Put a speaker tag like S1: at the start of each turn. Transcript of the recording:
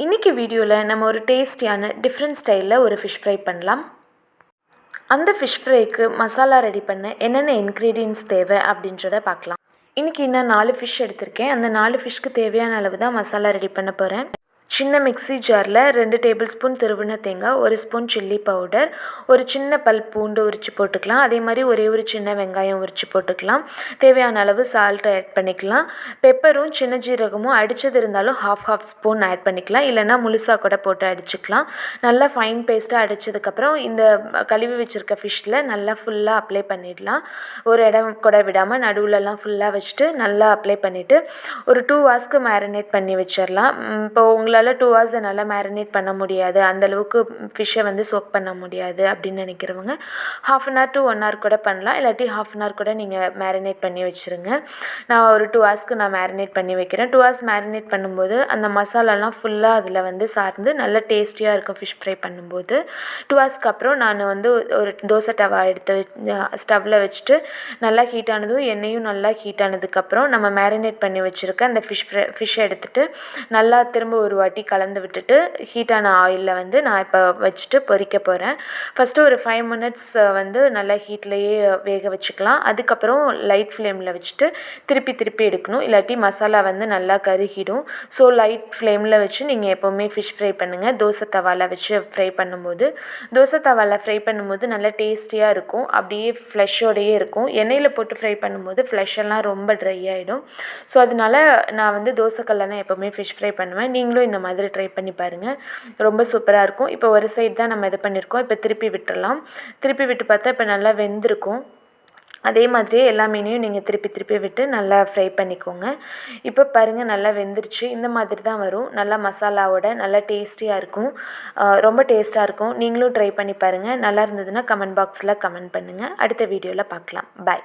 S1: இன்றைக்கி வீடியோவில் நம்ம ஒரு டேஸ்டியான டிஃப்ரெண்ட் ஸ்டைலில் ஒரு ஃபிஷ் ஃப்ரை பண்ணலாம். அந்த ஃபிஷ் ஃப்ரைக்கு மசாலா ரெடி பண்ண என்னென்ன இன்க்ரீடியன்ஸ் தேவை அப்படின்றத பார்க்கலாம். இன்றைக்கி நான் நாலு ஃபிஷ் எடுத்திருக்கேன். அந்த நாலு ஃபிஷ்க்கு தேவையான அளவு தான் மசாலா ரெடி பண்ண போகிறேன் சின்ன மிக்ஸி ஜாரில் ரெண்டு டேபிள் ஸ்பூன் திருவின தேங்காய் ஒரு ஸ்பூன் சில்லி பவுடர் ஒரு சின்ன பல் பூண்டு உரித்து போட்டுக்கலாம். அதே மாதிரி ஒரே ஒரு சின்ன வெங்காயம் உரித்து போட்டுக்கலாம். தேவையான அளவு சால்ட் ஆட் பண்ணிக்கலாம். பெப்பரும் சின்ன ஜீரகமும் அடித்தது இருந்தாலும் ஹாஃப் ஹாஃப் ஸ்பூன் ஆட் பண்ணிக்கலாம். இல்லைன்னா முழுசாக கூட போட்டு அடிச்சுக்கலாம். நல்லா ஃபைன் பேஸ்ட்டாக அடித்ததுக்கப்புறம் இந்த கழுவி வச்சுருக்க ஃபிஷ்ஷில் நல்லா ஃபுல்லாக அப்ளை பண்ணிடலாம். ஒரு இடம் கூட விடாமல் நடுவுலலாம் ஃபுல்லாக வச்சுட்டு நல்லா அப்ளை பண்ணிவிட்டு ஒரு டூ ஹவர்ஸ்க்கு மேரினேட் பண்ணி வச்சிடலாம். இப்போ உங்களை உங்களால் டூ ஹவர்ஸ் நல்லா மேரினேட் பண்ண முடியாது. அந்தளவுக்கு ஃபிஷ்ஷை வந்து சோக் பண்ண முடியாது அப்படின்னு நினைக்கிறவங்க half an hour to one hour கூட பண்ணலாம். இல்லாட்டி ஹாஃப் அன் ஹவர் கூட நீங்கள் மேரினேட் பண்ணி வச்சுருங்க. நான் ஒரு டூ ஹவர்ஸ்க்கு நான் மேரினேட் பண்ணி வைக்கிறேன். டூ ஹவர்ஸ் மேரினேட் பண்ணும்போது அந்த மசாலாலாம் ஃபுல்லாக அதில் வந்து சார்ந்து நல்ல டேஸ்டியாக இருக்கும் ஃபிஷ் ஃப்ரை பண்ணும்போது. டூ ஹவர்ஸ்க்கு அப்புறம் நான் வந்து ஒரு தோசை டவா எடுத்து ஸ்டவ்வில் வச்சுட்டு நல்லா ஹீட் ஆனதும் எண்ணெயும் நல்லா ஹீட் ஆனதுக்கப்புறம் நம்ம மேரினேட் பண்ணி வச்சுருக்க அந்த ஃபிஷ் ஃப்ரை ஃபிஷ்ஷை எடுத்துட்டு நல்லா திரும்ப ஒரு வாட்டி கலந்து விட்டுட்டு ஹீட்டான ஆயிலில் வந்து நான் இப்போ வச்சுட்டு பொறிக்க போகிறேன் ஃபஸ்ட்டு ஒரு ஃபைவ் மினிட்ஸ் வந்து நல்லா ஹீட்லேயே வேக வச்சுக்கலாம். அதுக்கப்புறம் லைட் ஃப்ளேமில் வச்சுட்டு திருப்பி திருப்பி எடுக்கணும். இல்லாட்டி மசாலா வந்து நல்லா கருகிடும். ஸோ லைட் ஃப்ளேமில் வச்சு நீங்கள் எப்போவுமே ஃபிஷ் ஃப்ரை பண்ணுங்கள் தோசை தவாவில் வச்சு ஃப்ரை பண்ணும்போது. தோசை தவாவில் ஃப்ரை பண்ணும்போது நல்லா டேஸ்டியாக இருக்கும். அப்படியே ஃப்ளஷோடையே இருக்கும். எண்ணெயில் போட்டு ஃப்ரை பண்ணும்போது ஃப்ளஷெல்லாம் ரொம்ப ட்ரை ஆகிடும் ஸோ அதனால நான் வந்து தோசைக்கல்ல தான் எப்போவுமே ஃபிஷ் ஃப்ரை பண்ணுவேன். நீங்களும் இந்த மாதிரி ட்ரை பண்ணி பாருங்கள் ரொம்ப சூப்பராக இருக்கும். இப்போ ஒரு சைடு தான் நம்ம இது பண்ணியிருக்கோம் இப்போ திருப்பி விட்டுறலாம். திருப்பி விட்டு பார்த்தா இப்போ நல்லா வெந்திருக்கும். அதே மாதிரியே எல்லா மீனையும் நீங்கள் திருப்பி திருப்பி விட்டு நல்லா ஃப்ரை பண்ணிக்கோங்க. இப்போ பாருங்கள் நல்லா வெந்துருச்சு. இந்த மாதிரி தான் வரும். நல்லா மசாலாவோட நல்லா டேஸ்டியாக இருக்கும். ரொம்ப டேஸ்ட்டாக இருக்கும். நீங்களும் ட்ரை பண்ணி பாருங்கள் நல்லா இருந்ததுன்னா கமெண்ட் பாக்ஸில் கமெண்ட் பண்ணுங்கள் அடுத்த வீடியோவில் பார்க்கலாம். பாய்